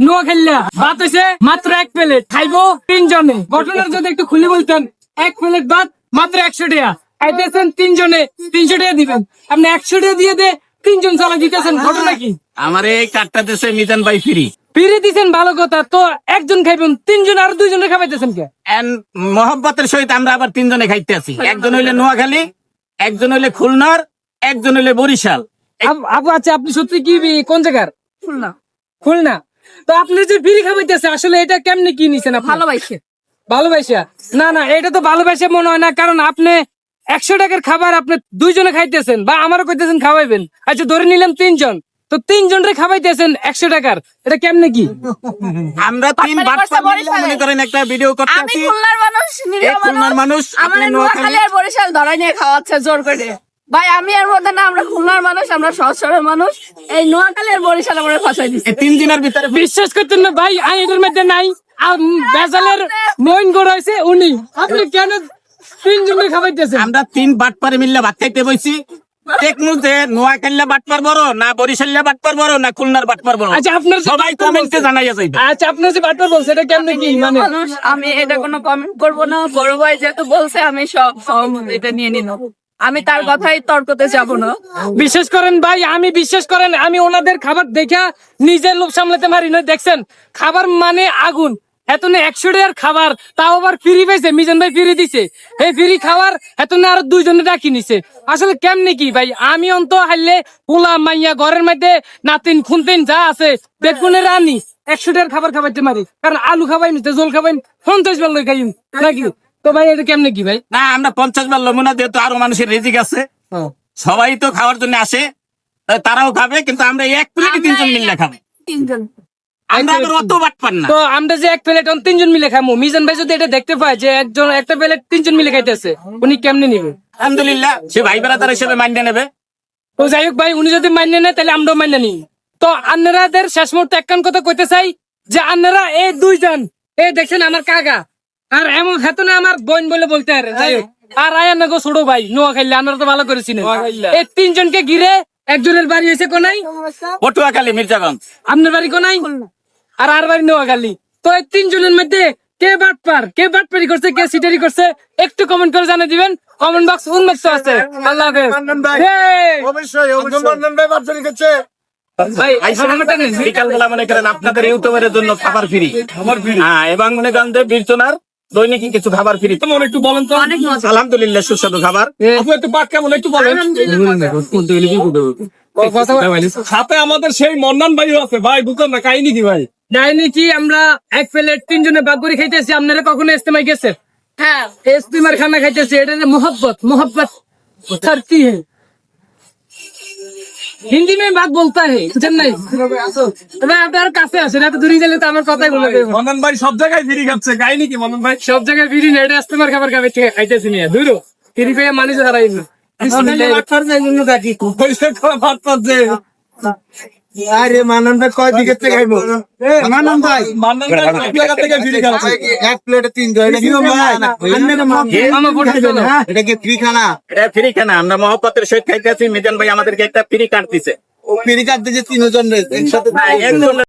নোয়াখাইলা ভাত হয়েছে মাত্র এক প্লেট। খাইবো তিনজনে। ঘটনার যদি একটু খুলে বলতেন এক প্লেট ভাত মাত্র একশো টাকা। খাইতেছেন তিনজনে তিনশো টাকা দিবেন। আপনি একশো টাকা দিয়ে দে তিনজন চালা দিতেছেন। ঘটনা কি? আমার এই কার্ডটা দিছে মিজান ভাই ফ্রি। ফিরে দিছেন ভালো কথা। তো একজন খাইবেন তিনজন আর দুইজনে খাবাইতেছেন কে? এন্ড মোহাম্মতের সহিত আমরা আবার তিনজনে খাইতে আছি। একজন হইলে নোয়াখালী একজন হইলে খুলনার একজন হইলে বরিশাল। আপ- আপু আচ্ছা আপনি সত্যি কি কোন জায়গার? খুলনা। খুলনা। তো আপনি যে ফিরি খাবাইতেছে আসলে এটা কেমনে কি নিছেন ভালোবাসে। ভালোবাসা না না এটা তো ভালোবাসা মনে হয় না কারণ আপনি একশো টাকার খাবার আপনি দুইজনে খাইতেছেন বা আমারও কইতেছেন খাওয়াইবেন। আচ্ছা ধরে নিলাম তিনজন তো তিনজন রে খাওয়াইতেছেন একশো টাকার এটা কেমনে কি? আমরা তিন। মনে করেন একটা ভিডিও করতে আমি খুলনার মানুষ খুলনার মানুষ, আমার আপনি নোয়াখালী। আর বরিশাল ধরাই নিয়ে খাওয়াচ্ছে জোর করে। ভাই আমি এর মধ্যে না আমরা খুলনার মানুষ আমরা সহজ সরল মানুষ। এই নোয়াখালী আর বরিশাল আমরা ফাঁসাই দিচ্ছি তিন দিনের ভিতরে বিশ্বাস করতেন না ভাই মধ্যে নাই। আর বেজালের মইন উনি। আপনি কেন খাওয়াইতেছেন আমরা তিন বাটপারে মিললে ভাত খাইতে বইছি। দেখনু নোয়াখালীলা বাটপার বড় না বরিশাল্লা বাটপার বড় না খুলনার বাটপার বড়। আচ্ছা আপনার সবাই বাটপার কমেন্টে বলছে- জানাইয়া যাইবে। আচ্ছা আপনার যে বাটপার বলছে এটা কেমনে কি মানে আমি এটা কোনো কমেন্ট করব না বড় ভাই যেহেতু বলছে আমি সব সহমত এটা নিয়ে নিন। আমি তার কথাই তর্কতে যাব না। বিশ্বাস করেন ভাই, আমি বিশ্বাস করেন, আমি ওনাদের খাবার দেখা নিজের লোভ সামলাতে পারি না দেখছেন, খাবার মানে আগুন। একশো খাবার দিছে। ভাই, আমি অন্ত মাইয়া নাতিন খুনতিন যা আছে একশো খাবাইতে পারি। কারণ আলু খাবাই জল খাবাইন পঞ্চাশ বেলা খাইন নাকি? তো ভাই এটা কেমনে কি ভাই? না আমরা পঞ্চাশ বার লমুনা যেহেতু আরও মানুষের রেজিক আছে। সবাই তো খাওয়ার জন্য আসে তারাও খাবে কিন্তু আমরা এক প্লেটে তিনজন মিললে খাবে। তিনজন। আমরা অত বাটপার না। তো আমরা যে এক প্লেট তিনজন মিলে খামু মিজান ভাই যদি এটা দেখতে পায় যে একজন একটা প্লেট তিনজন মিলে খাইতেছে উনি কেমনে নিবে? আলহামদুলিল্লাহ সে ভাই হিসেবে মান্য নেবে। তো যাই হোক ভাই উনি যদি মান্য নেয় তাহলে আমরাও মান্য নিই। তো আন্নারাদের শেষ মুহূর্তে একখান কথা কইতে চাই যে আন্নারা এই দুইজন এই দেখছেন আমার কাকা আর এমন হেতু না আমার বোন বলে বলতে আরে যাই হোক। আর আয়ান গো ছোট ভাই নোয়া খাইলে আন্নারা তো ভালো করেছিলেন এই তিনজনকে ঘিরে একজনের বাড়ি হয়েছে কোনাই? পটুয়াখালী মির্জাগঞ্জ। আপনার বাড়ি কোনাই? আর আর বাড়ি নোয়াখালী। তো এই তিনজনের মধ্যে কে বাটপার কে বাটপারি করছে কে সিটারি করছে একটু কমেন্ট করে জানিয়ে দিবেন। কমেন্ট বক্স উন্মুক্ত আছে। আল্লাহ হাফেজ! অবশ্যই অবশ্যই। করছে ভাই আইসা বিকালবেলা মনে করেন আপনাদের ইউটিউবের জন্য খাবার ফ্রি খাবার ফ্রি হ্যাঁ এবং মনে করেন বীরচনার দৈনিক কিছু খাবার ফ্রি। তোমার একটু বলেন তো। আলহামদুলিল্লাহ সুস্বাদু খাবার। একটু কেমন একটু বলেন। সাথে আমাদের সেই মন্নান ভাই আছে। ভাই বুঝলাম না কাহিনী কি ভাই? ডাইনি কি আমরা এক প্লেট তিনজনে ভাগ করে খাইতেছি আপনারা কখনো ইস্তেমায় গেছে হ্যাঁ। ইস্তেমার খানা খাইতেছি এটা মোহব্বত মোহব্বত। করতি হ্যাঁ হিন্দি মে বাত বলতা হে বুঝেন নাই তবে আপনার কাছে আসেন এত দূরে গেলে তো আমার কথাই বলে দেবো। মনন ভাই সব জায়গায় ফিরি খাচ্ছে গাই নাকি মনন ভাই? সব জায়গায় ফিরি না আসতে আমার খাবার খাবে ঠিক খাইতেছি নিয়ে দূর ফিরি পেয়ে মানুষ হারাই না। আরে কয় দিকে থেকে ভাই। ভাই জায়গা থেকে ফিরি এক প্লেটে তিন জন এটা কি ভাই? মামা পড়ে গেল এটা কি ফ্রি খানা এটা ফ্রি খানা আমরা মহব্বতের সহিত খাইতেছি মিজান ভাই আমাদেরকে একটা ফ্রি কাটতেছে দিছে। ও ফ্রি কাটতেছে তিনজন একসাথে একজন